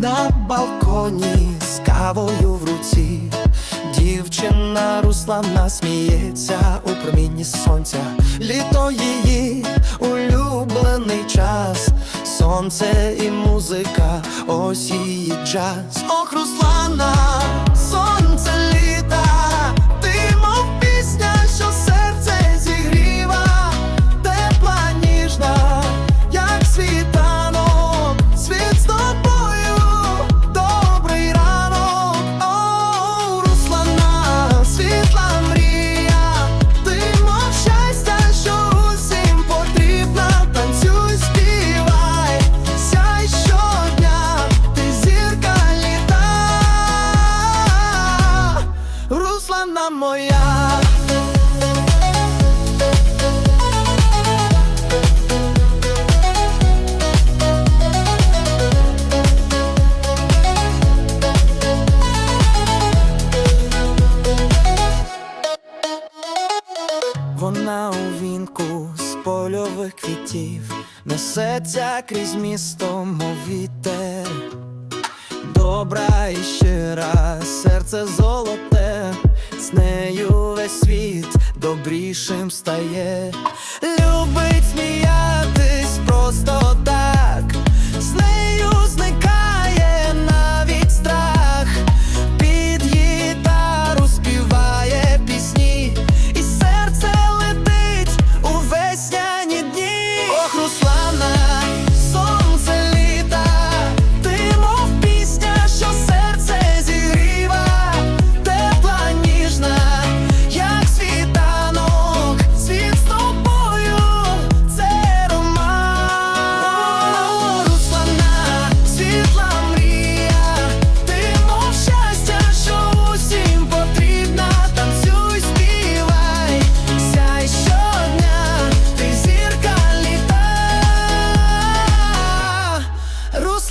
на балконі з кавою в руці. Дівчина Руслана сміється у промінні сонця, літо її улюблений час, сонце і музика, ось її джаз. Ох, Руслана, Руслана моя. Вона у з польових квітів несеться крізь місто, мов вітер. Добра і щира, серце золоте, добрішим стає. Любить сміятись просто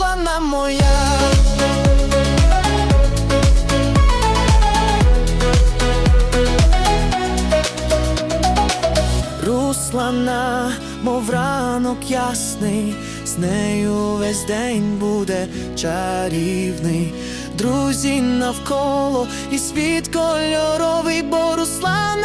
Руслана моя. Руслана, мов ранок ясний, з нею весь день буде чарівний. Друзі навколо і світ кольоровий, бо Руслана